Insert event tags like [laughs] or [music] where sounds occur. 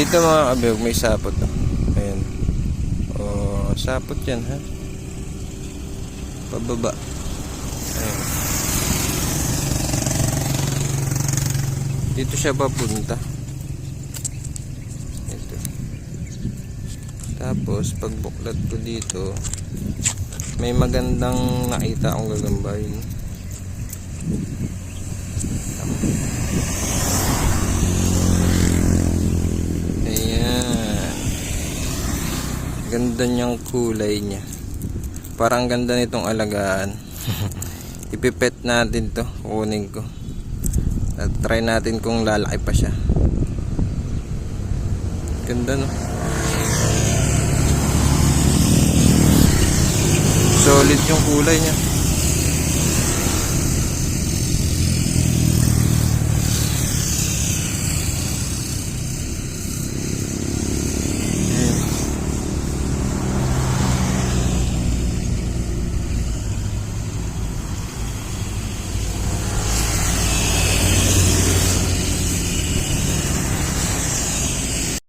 Dito mga kabiyog, may sapot. Ayan. Oh, sapot yan ha. Pababa. Ayan. Dito siya papunta. Ito. Tapos, pag buklat ko dito, may magandang nakita akong gagambayin. Ayan. Ganda niyang kulay niya. Parang ganda nitong alagaan. [laughs] Ipipet natin to. Kunin ko. At try natin kung lalaki pa siya. Ganda no. Solid yung kulay niya.